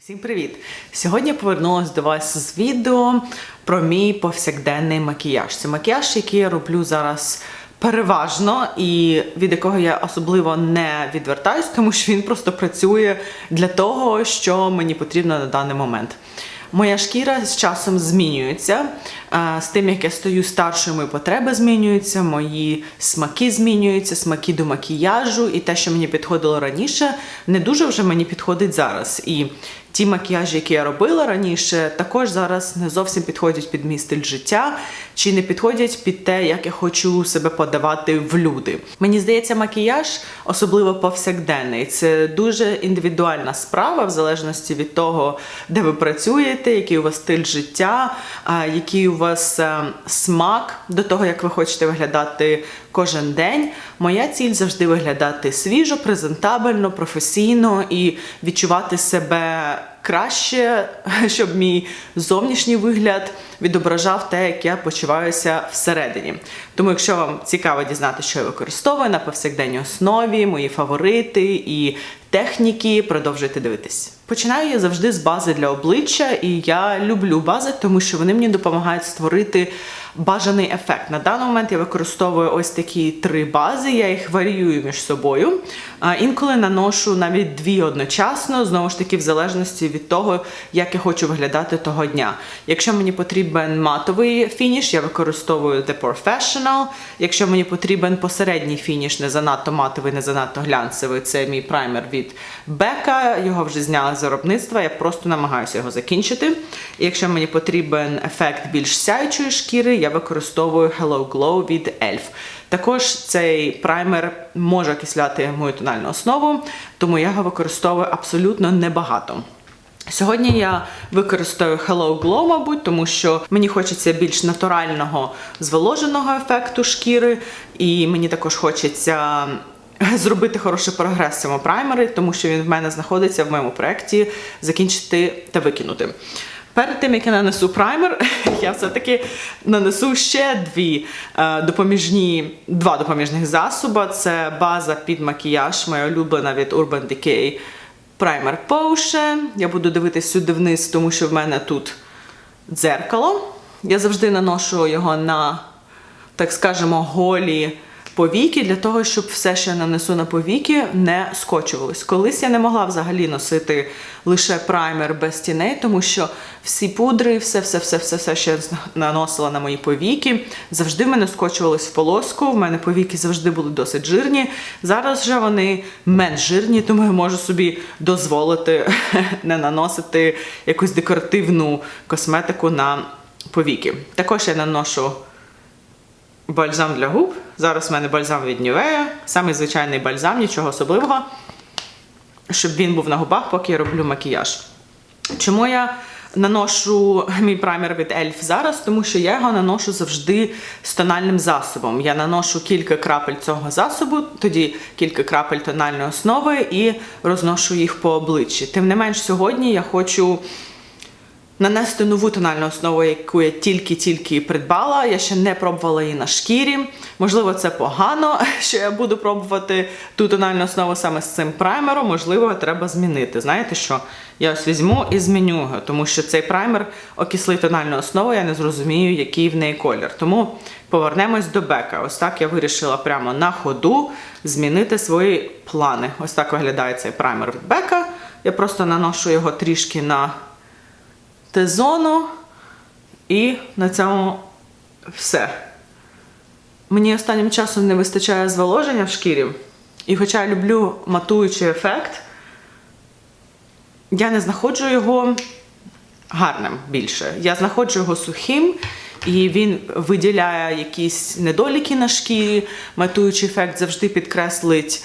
Всім привіт! Сьогодні повернулася до вас з відео про мій повсякденний макіяж. Це макіяж, який я роблю зараз переважно, і від якого я особливо не відвертаюсь, тому що він просто працює для того, що мені потрібно на даний момент. Моя шкіра з часом змінюється. Е, З тим, як я стаю старшою, мої потреби змінюються, мої смаки змінюються, смаки до макіяжу, і те, що мені підходило раніше, не дуже вже мені підходить зараз. І ті макіяжі, які я робила раніше, також зараз не зовсім підходять під мій стиль життя, чи не підходять під те, як я хочу себе подавати в люди. Мені здається, макіяж, особливо повсякденний, це дуже індивідуальна справа, в залежності від того, де ви працюєте, який у вас стиль життя, який у вас е, смак до того, як ви хочете виглядати кожен день. Моя ціль завжди виглядати свіжо, презентабельно, професійно і відчувати себе краще, щоб мій зовнішній вигляд відображав те, як я почуваюся всередині. Тому, якщо вам цікаво дізнати, що я використовую на повсякденній основі, мої фаворити і техніки, продовжуйте дивитись. Починаю я завжди з бази для обличчя, і я люблю бази, тому що вони мені допомагають створити бажаний ефект. На даний момент я використовую ось такі три бази, я їх варіюю між собою. Інколи наношу навіть дві одночасно, знову ж таки, в залежності від того, як я хочу виглядати того дня. Якщо мені потрібен матовий фініш, я використовую The Professional. Якщо мені потрібен посередній фініш, не занадто матовий, не занадто глянцевий, це мій праймер від Becca. Його вже зняли з виробництва. Я просто намагаюся його закінчити. Якщо мені потрібен ефект більш сяючої шкіри, я використовую Hello Glow від ELF. Також цей праймер може окисляти мою тональну основу, тому я його використовую абсолютно небагато. Сьогодні я використаю Hello Glow, мабуть, тому що мені хочеться більш натурального зволоженого ефекту шкіри, і мені також хочеться зробити хороший прогрес в цьому праймері, тому що він в мене знаходиться в моєму проєкті закінчити та викинути. Перед тим, як я нанесу праймер, я все-таки нанесу ще дві е, допоміжні, два допоміжних засоби. Це база під макіяж, моя улюблена від Urban Decay Primer Potion. Я буду дивитись сюди вниз, тому що в мене тут дзеркало. Я завжди наношу його на, так скажемо, голі повіки для того, щоб все, що я нанесу на повіки, не скочувалось. Колись я не могла взагалі носити лише праймер без тіней, тому що всі пудри, все, все, все, все, все, що я наносила на мої повіки, завжди в мене скочувались в полоску. В мене повіки завжди були досить жирні. Зараз вже вони менш жирні, тому я можу собі дозволити не наносити якусь декоративну косметику на повіки. Також я наношу бальзам для губ. Зараз в мене бальзам від Nivea, самий звичайний бальзам, нічого особливого, щоб він був на губах, поки я роблю макіяж. Чому я наношу мій праймер від ELF зараз? Тому що я його наношу завжди з тональним засобом. Я наношу кілька крапель цього засобу, тоді кілька крапель тональної основи і розношу їх по обличчі. Тим не менш, сьогодні я хочу нанести нову тональну основу, яку я тільки-тільки придбала. Я ще не пробувала її на шкірі. Можливо, це погано, що я буду пробувати ту тональну основу саме з цим праймером. Можливо, треба змінити. Знаєте що? Я ось візьму і зміню його, тому що цей праймер окислить тональну основу, я не зрозумію, який в неї колір. Тому повернемось до бека. Ось так я вирішила прямо на ходу змінити свої плани. Ось так виглядає цей праймер від бека. Я просто наношу його трішки на Т-зону і на цьому все. Мені останнім часом не вистачає зволоження в шкірі. І хоча я люблю матуючий ефект, я не знаходжу його гарним більше. Я знаходжу його сухим, і він виділяє якісь недоліки на шкірі. Матуючий ефект завжди підкреслить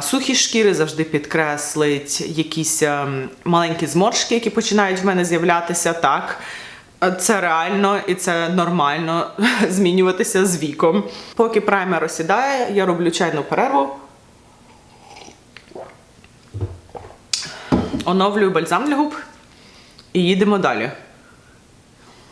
сухі шкіри, завжди підкреслить якісь ем, маленькі зморшки, які починають в мене з'являтися так. Це реально і це нормально змінюватися з віком. Поки праймер осідає, я роблю чайну перерву. Оновлюю бальзам для губ і їдемо далі.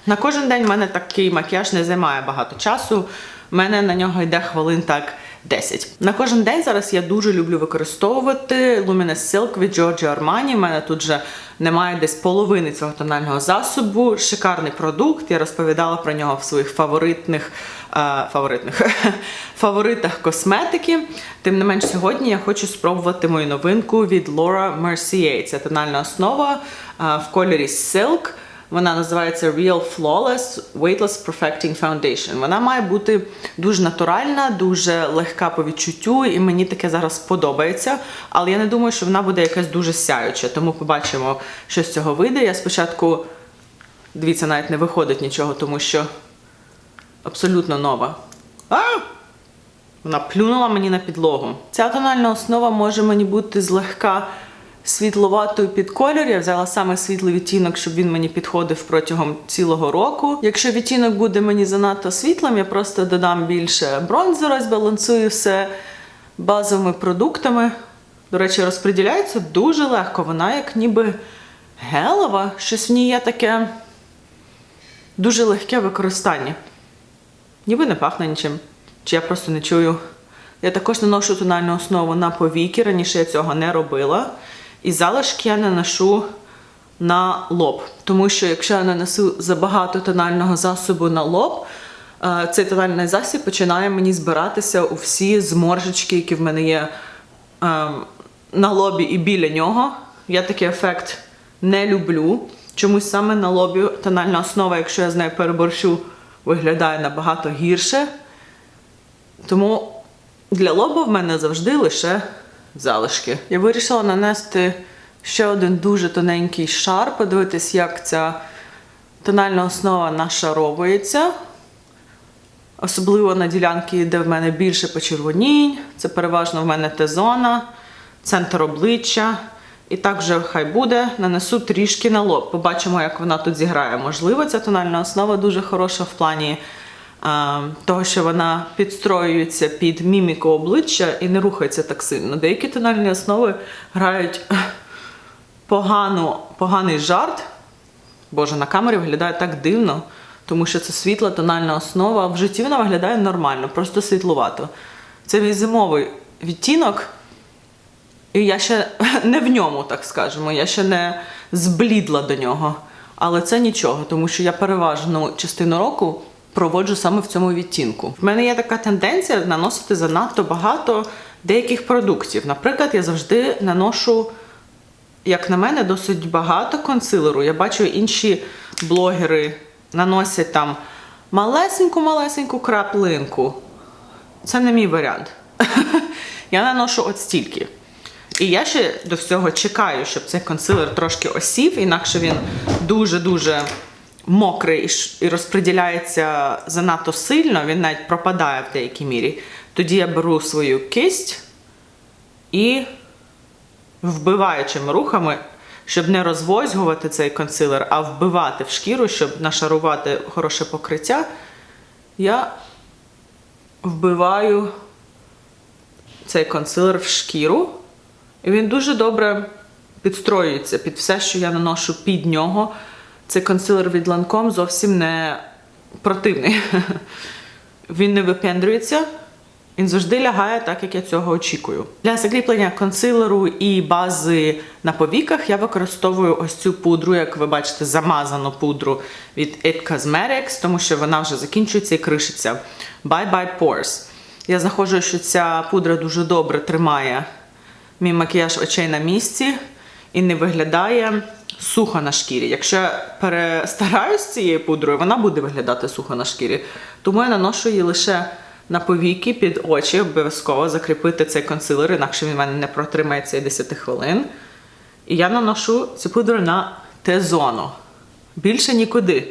На кожен день в мене такий макіяж не займає багато часу. У мене на нього йде хвилин так 10. На кожен день зараз я дуже люблю використовувати Luminous Silk від Giorgio Armani. У мене тут вже немає десь половини цього тонального засобу. Шикарний продукт. Я розповідала про нього в своїх фаворитних е, фаворитних фаворитах косметики. Тим не менш, сьогодні я хочу спробувати мою новинку від Laura Mercier. Це тональна основа е, в кольорі Silk. Вона називається Real Flawless Weightless Perfecting Foundation. Вона має бути дуже натуральна, дуже легка по відчуттю, і мені таке зараз подобається. Але я не думаю, що вона буде якась дуже сяюча. Тому побачимо, що з цього вийде. Я спочатку, дивіться, навіть не виходить нічого, тому що абсолютно нова. А! Вона плюнула мені на підлогу. Ця тональна основа може мені бути злегка світловатою під колір. Я взяла саме світлий відтінок, щоб він мені підходив протягом цілого року. Якщо відтінок буде мені занадто світлим, я просто додам більше бронзера, збалансую все базовими продуктами. До речі, розподіляється дуже легко. Вона як ніби гелева, щось в ній є таке дуже легке використання. Ніби не пахне нічим. Чи я просто не чую. Я також наношу тональну основу на повіки. Раніше я цього не робила. І залишки я наношу на лоб. Тому що якщо я нанесу забагато тонального засобу на лоб, е, цей тональний засіб починає мені збиратися у всі зморжечки, які в мене є е, на лобі і біля нього. Я такий ефект не люблю. Чомусь саме на лобі тональна основа, якщо я з нею переборщу, виглядає набагато гірше. Тому для лоба в мене завжди лише залишки. Я вирішила нанести ще один дуже тоненький шар, подивитись, як ця тональна основа нашаровується. Особливо на ділянки, де в мене більше почервонінь. Це переважно в мене Т-зона, центр обличчя. І так вже хай буде. Нанесу трішки на лоб. Побачимо, як вона тут зіграє. Можливо, ця тональна основа дуже хороша в плані того, що вона підстроюється під міміку обличчя і не рухається так сильно. Деякі тональні основи грають погано, поганий жарт. Боже, на камері виглядає так дивно, тому що це світла тональна основа. В житті вона виглядає нормально, просто світлувато. Це мій зимовий відтінок. І я ще не в ньому, так скажемо, я ще не зблідла до нього. Але це нічого, тому що я переважну частину року проводжу саме в цьому відтінку. В мене є така тенденція наносити занадто багато деяких продуктів. Наприклад, я завжди наношу, як на мене, досить багато консилеру. Я бачу, інші блогери наносять там малесеньку-малесеньку краплинку. Це не мій варіант. Я наношу от стільки. І я ще до всього чекаю, щоб цей консилер трошки осів, інакше він дуже-дуже мокрий і розподіляється занадто сильно, він навіть пропадає в деякій мірі. Тоді я беру свою кисть і вбиваючими рухами, щоб не розвозгувати цей консилер, а вбивати в шкіру, щоб нашарувати хороше покриття, я вбиваю цей консилер в шкіру. І він дуже добре підстроюється під все, що я наношу під нього. Цей консилер від Lancome зовсім не противний. Він не випендрюється, він завжди лягає так, як я цього очікую. Для закріплення консилеру і бази на повіках я використовую ось цю пудру, як ви бачите, замазану пудру від It Cosmetics, тому що вона вже закінчується і кришиться. Bye Bye Pores. Я знаходжу, що ця пудра дуже добре тримає мій макіяж очей на місці і не виглядає сухо на шкірі. Якщо я перестараюсь цією пудрою, вона буде виглядати сухо на шкірі. Тому я наношу її лише на повіки під очі, обов'язково закріпити цей консилер, інакше він в мене не протримається і 10 хвилин. І я наношу цю пудру на Т-зону. Більше нікуди.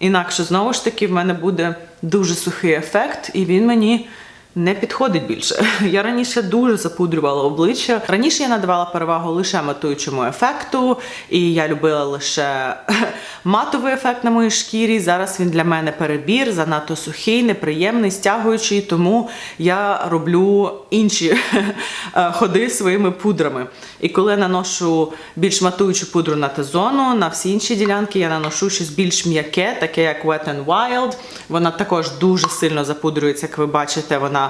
Інакше, знову ж таки, в мене буде дуже сухий ефект, і він мені не підходить більше. Я раніше дуже запудрювала обличчя. Раніше я надавала перевагу лише матуючому ефекту, і я любила лише матовий ефект на моїй шкірі. Зараз він для мене перебір, занадто сухий, неприємний, стягуючий, тому я роблю інші ходи своїми пудрами. І коли я наношу більш матуючу пудру на Т-зону, на всі інші ділянки я наношу щось більш м'яке, таке як Wet n Wild. Вона також дуже сильно запудрюється, як ви бачите, вона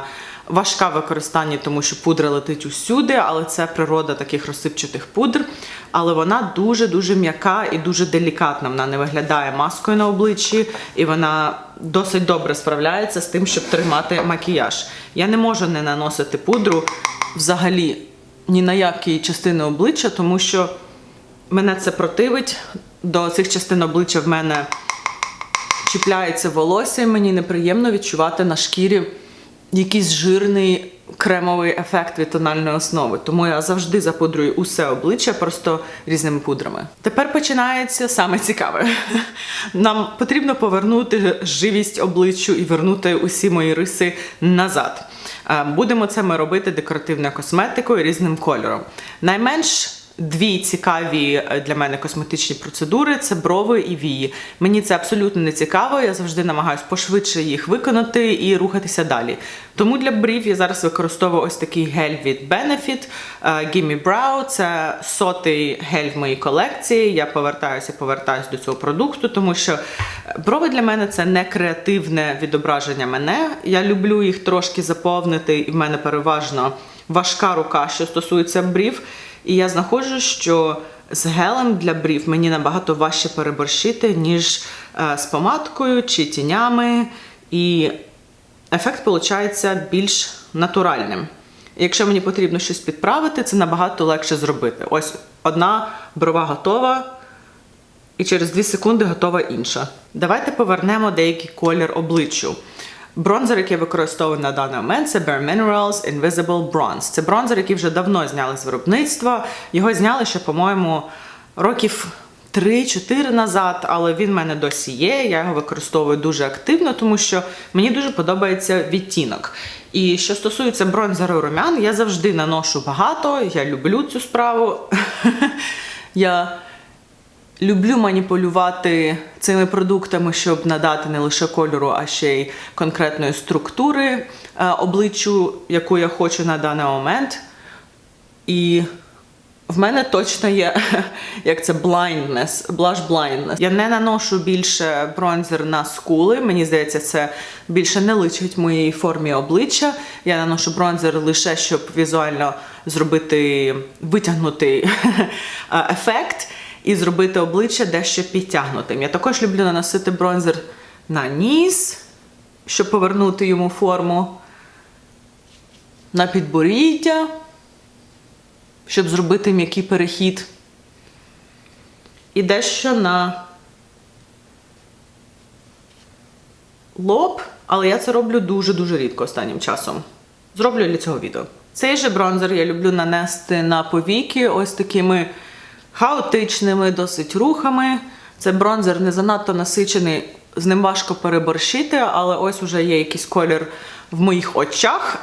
важка в використанні, тому що пудра летить усюди, але це природа таких розсипчатих пудр. Але вона дуже-дуже м'яка і дуже делікатна. Вона не виглядає маскою на обличчі, і вона досить добре справляється з тим, щоб тримати макіяж. Я не можу не наносити пудру взагалі ні на які частини обличчя, тому що мене це противить. До цих частин обличчя в мене чіпляється волосся, і мені неприємно відчувати на шкірі якийсь жирний кремовий ефект від тональної основи. Тому я завжди запудрюю усе обличчя просто різними пудрами. Тепер починається саме цікаве. Нам потрібно повернути живість обличчю і вернути усі мої риси назад. Е, Будемо це ми робити декоративною косметикою різним кольором. Найменш Дві цікаві е, для мене косметичні процедури це брови і вії. Мені це абсолютно не цікаво. Я завжди намагаюся пошвидше їх виконати і рухатися далі. Тому для брів я зараз використовую ось такий гель від Benefit е, Gimme Brow. Це сотий гель в моїй колекції. Я повертаюся, повертаюся до цього продукту, тому що брови для мене це не креативне відображення мене. Я люблю їх трошки заповнити, і в мене переважно важка рука, що стосується брів. І я знаходжу, що з гелем для брів мені набагато важче переборщити, ніж е, з помадкою чи тінями. І ефект виходить більш натуральним. Якщо мені потрібно щось підправити, це набагато легше зробити. Ось одна брова готова, і через 2 секунди готова інша. Давайте повернемо деякий колір обличчю. Бронзер, який використовую на даний момент, це Bare Minerals Invisible Bronze. Це бронзер, який вже давно зняли з виробництва. Його зняли ще, по-моєму, років 3-4 назад, але він в мене досі є. Я його використовую дуже активно, тому що мені дуже подобається відтінок. І що стосується бронзеру румян, я завжди наношу багато. Я люблю цю справу. Я Люблю маніпулювати цими продуктами, щоб надати не лише кольору, а ще й конкретної структури е, обличчю, яку я хочу на даний момент. І в мене точно є як це blindness, blush blindness. Я не наношу більше бронзер на скули. Мені здається, це більше не личить моїй формі обличчя. Я наношу бронзер лише щоб візуально зробити витягнутий е, ефект і зробити обличчя дещо підтягнутим. Я також люблю наносити бронзер на ніс, щоб повернути йому форму, на підборіддя, щоб зробити м'який перехід. І дещо на лоб, але я це роблю дуже-дуже рідко останнім часом. Зроблю для цього відео. Цей же бронзер я люблю нанести на повіки ось такими хаотичними досить рухами. Це бронзер не занадто насичений, з ним важко переборщити, але ось уже є якийсь колір в моїх очах,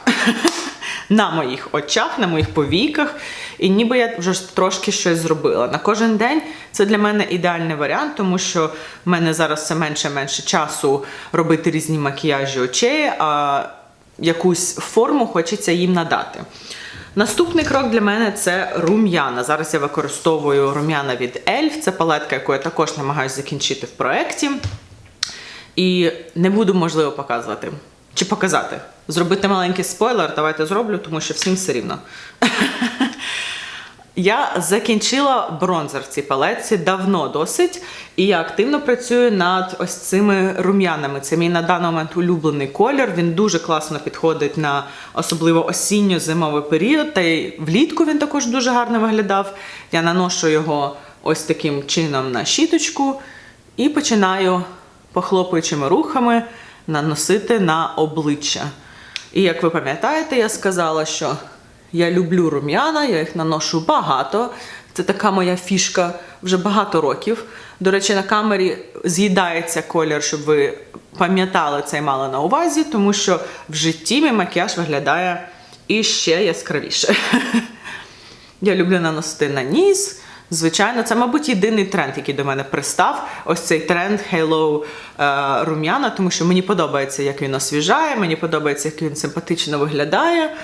на моїх очах, на моїх повіках. І ніби я вже трошки щось зробила. На кожен день це для мене ідеальний варіант, тому що в мене зараз все менше менше часу робити різні макіяжі очей, а якусь форму хочеться їм надати. Наступний крок для мене це рум'яна. Зараз я використовую рум'яна від ELF. Це палетка, яку я також намагаюся закінчити в проєкті. І не буду, можливо, показувати. Чи показати. Зробити маленький спойлер, давайте зроблю, тому що всім все рівно. Я закінчила бронзер в цій палетці давно досить, і я активно працюю над ось цими рум'янами. Це мій на даний момент улюблений колір. Він дуже класно підходить на особливо осінньо-зимовий період. Та й влітку він також дуже гарно виглядав. Я наношу його ось таким чином на щіточку і починаю похлопуючими рухами наносити на обличчя. І як ви пам'ятаєте, я сказала, що я люблю рум'яна, я їх наношу багато. Це така моя фішка вже багато років. До речі, на камері з'їдається колір, щоб ви пам'ятали це і мали на увазі, тому що в житті мій макіяж виглядає іще яскравіше. Я люблю наносити на ніс. Звичайно, це, мабуть, єдиний тренд, який до мене пристав. Ось цей тренд Halo е, рум'яна, тому що мені подобається, як він освіжає, мені подобається, як він симпатично виглядає,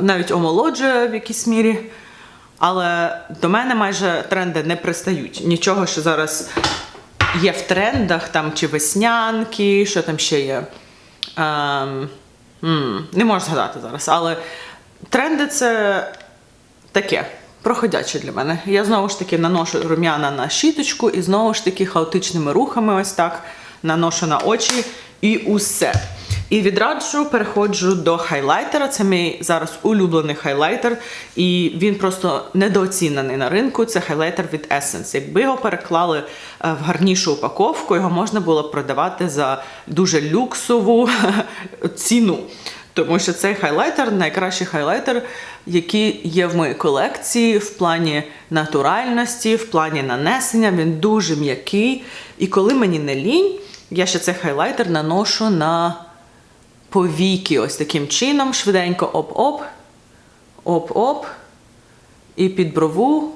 навіть омолоджує в якійсь мірі. Але до мене майже тренди не пристають. Нічого, що зараз є в трендах, там чи веснянки, що там ще є. Ем, не можу згадати зараз, але тренди це таке. Проходяче для мене. Я знову ж таки наношу рум'яна на щіточку і знову ж таки хаотичними рухами ось так наношу на очі і усе. І відраджу переходжу до хайлайтера. Це мій зараз улюблений хайлайтер, і він просто недооцінений на ринку. Це хайлайтер від Essence. Якби його переклали е, в гарнішу упаковку, його можна було продавати за дуже люксову ціну. Тому що цей хайлайтер найкращий хайлайтер, який є в моїй колекції в плані натуральності, в плані нанесення. Він дуже м'який. І коли мені не лінь, я ще цей хайлайтер наношу на повіки ось таким чином, швиденько оп-оп, оп-оп, і під брову.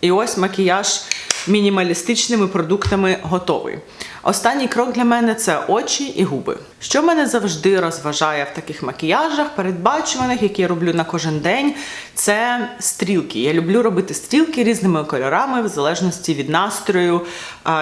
І ось макіяж мінімалістичними продуктами готовий. Останній крок для мене це очі і губи. Що мене завжди розважає в таких макіяжах, передбачуваних, які я роблю на кожен день, це стрілки. Я люблю робити стрілки різними кольорами, в залежності від настрою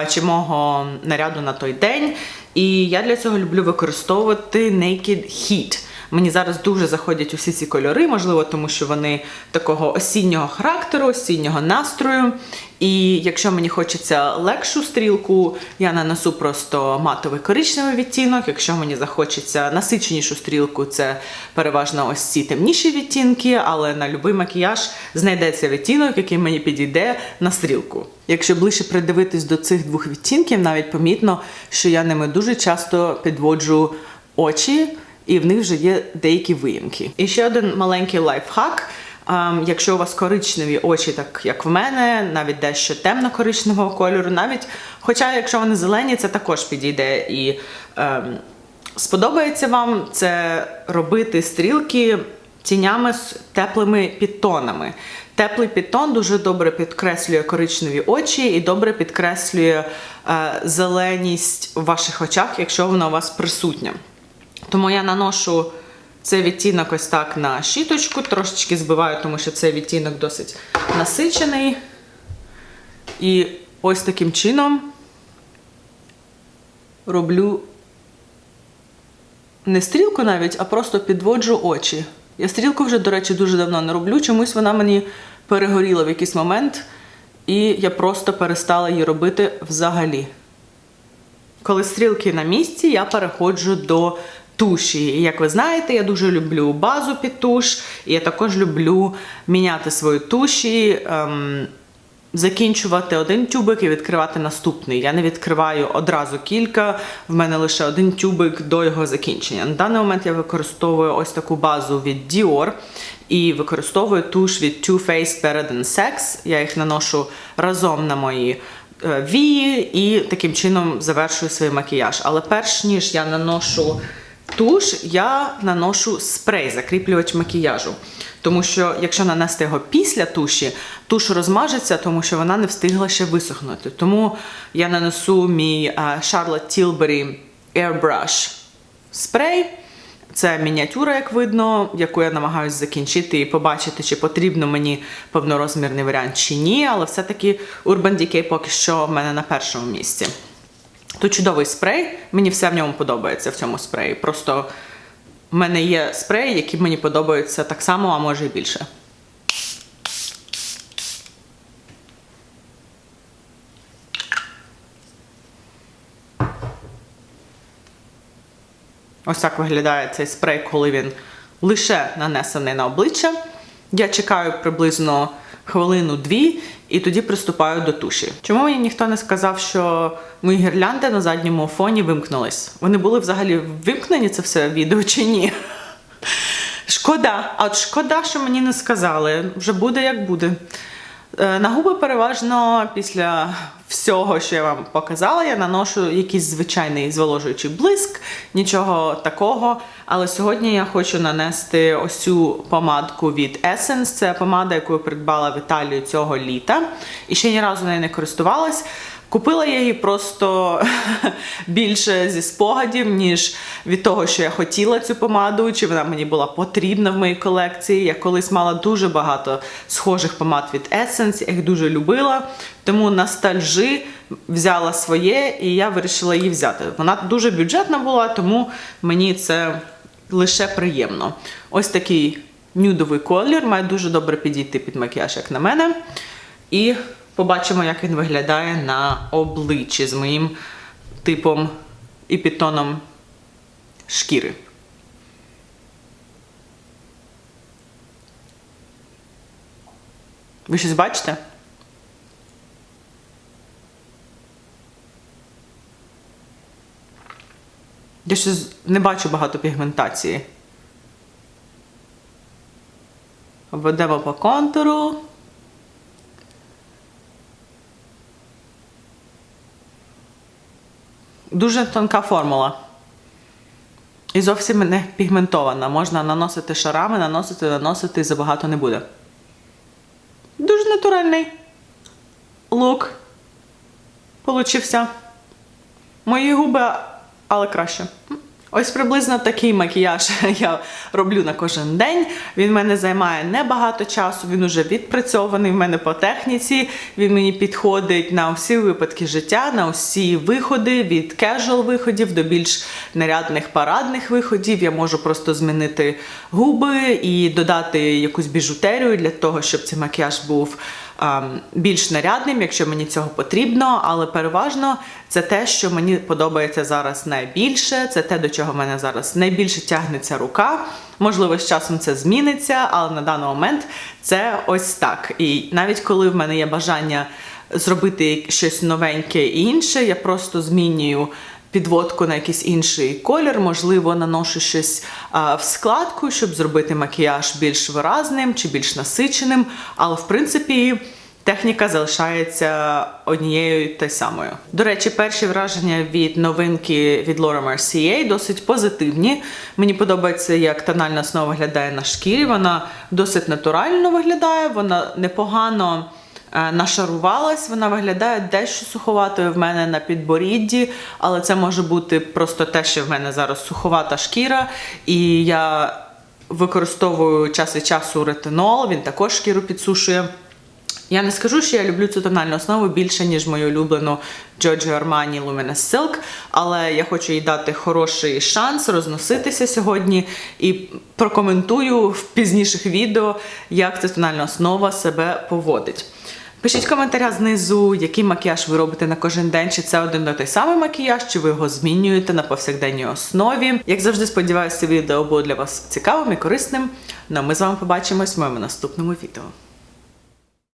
чи мого наряду на той день. І я для цього люблю використовувати Naked Heat. Мені зараз дуже заходять усі ці кольори, можливо, тому що вони такого осіннього характеру, осіннього настрою. І якщо мені хочеться легшу стрілку, я нанесу просто матовий коричневий відтінок. Якщо мені захочеться насиченішу стрілку, це переважно ось ці темніші відтінки, але на будь-який макіяж знайдеться відтінок, який мені підійде на стрілку. Якщо ближче придивитись до цих двох відтінків, навіть помітно, що я ними дуже часто підводжу очі і в них вже є деякі виїмки. І ще один маленький лайфхак. Ем, Якщо у вас коричневі очі, так як в мене, навіть дещо темно-коричневого кольору, навіть, хоча якщо вони зелені, це також підійде і ем, сподобається вам це робити стрілки тінями з теплими підтонами. Теплий підтон дуже добре підкреслює коричневі очі і добре підкреслює е, зеленість в ваших очах, якщо вона у вас присутня. Тому я наношу цей відтінок ось так на щіточку, трошечки збиваю, тому що цей відтінок досить насичений. І ось таким чином роблю не стрілку навіть, а просто підводжу очі. Я стрілку вже, до речі, дуже давно не роблю. Чомусь вона мені перегоріла в якийсь момент, і я просто перестала її робити взагалі. Коли стрілки на місці, я переходжу до туші. І як ви знаєте, я дуже люблю базу під туш, і я також люблю міняти свої туші. Ем, Закінчувати один тюбик і відкривати наступний. Я не відкриваю одразу кілька, в мене лише один тюбик до його закінчення. На даний момент я використовую ось таку базу від Dior і використовую туш від Too Faced Better Than Sex. Я їх наношу разом на мої е, вії і таким чином завершую свій макіяж. Але перш ніж я наношу туш, я наношу спрей, закріплювач макіяжу. Тому що, якщо нанести його після туші, туш розмажеться, тому що вона не встигла ще висохнути. Тому я нанесу мій е, Charlotte Tilbury Airbrush спрей. Це мініатюра, як видно, яку я намагаюся закінчити і побачити, чи потрібно мені повнорозмірний варіант чи ні. Але все-таки Urban Decay поки що в мене на першому місці. То чудовий спрей, мені все в ньому подобається в цьому спреї. Просто в мене є спреї, які мені подобаються так само, а може і більше. Ось так виглядає цей спрей, коли він лише нанесений на обличчя. Я чекаю приблизно хвилину-дві і тоді приступаю до туші. Чому мені ніхто не сказав, що мої гірлянди на задньому фоні вимкнулись? Вони були взагалі вимкнені це все відео чи ні? Шкода, а от шкода, що мені не сказали. Вже буде як буде. Е, На губи переважно після всього, що я вам показала, я наношу якийсь звичайний зволожуючий блиск, нічого такого. Але сьогодні я хочу нанести ось цю помадку від Essence. Це помада, яку я придбала в Італії цього літа. І ще ні разу нею не користувалась. Купила я її просто більше зі спогадів, ніж від того, що я хотіла цю помаду, чи вона мені була потрібна в моїй колекції. Я колись мала дуже багато схожих помад від Essence, я їх дуже любила. Тому ностальжі взяла своє і я вирішила її взяти. Вона дуже бюджетна була, тому мені це лише приємно. Ось такий нюдовий колір, має дуже добре підійти під макіяж, як на мене. І побачимо, як він виглядає на обличчі з моїм типом і підтоном шкіри. Ви щось бачите? Я щось не бачу багато пігментації. Обведемо по контуру. Дуже тонка формула. І зовсім не пігментована. Можна наносити шарами, наносити, наносити і забагато не буде. Дуже натуральний лук. Получився. Мої губи, але краще. Ось приблизно такий макіяж я роблю на кожен день. Він мене займає небагато часу, він уже відпрацьований в мене по техніці. Він мені підходить на всі випадки життя, на всі виходи, від кежуал виходів до більш нарядних парадних виходів. Я можу просто змінити губи і додати якусь біжутерію для того, щоб цей макіяж був більш нарядним, якщо мені цього потрібно, але переважно це те, що мені подобається зараз найбільше, це те, до чого мене зараз найбільше тягнеться рука. Можливо, з часом це зміниться, але на даний момент це ось так. І навіть коли в мене є бажання зробити щось новеньке і інше, я просто змінюю підводку на якийсь інший колір, можливо, наношу щось в складку, щоб зробити макіяж більш виразним чи більш насиченим. Але в принципі. Техніка залишається однією та самою. До речі, перші враження від новинки від Laura Mercier досить позитивні. Мені подобається, як тональна основа виглядає на шкірі. Вона досить натурально виглядає, вона непогано нашарувалась, вона виглядає дещо суховатою в мене на підборідді, але це може бути просто те, що в мене зараз суховата шкіра, і я використовую час від часу ретинол, він також шкіру підсушує. Я не скажу, що я люблю цю тональну основу більше, ніж мою улюблену Giorgio Armani Luminous Silk, але я хочу їй дати хороший шанс розноситися сьогодні і прокоментую в пізніших відео, як ця тональна основа себе поводить. Пишіть в коментарях знизу, який макіяж ви робите на кожен день, чи це один до той самий макіяж, чи ви його змінюєте на повсякденній основі. Як завжди, сподіваюся, відео було для вас цікавим і корисним. Ну а ми з вами побачимось в моєму наступному відео.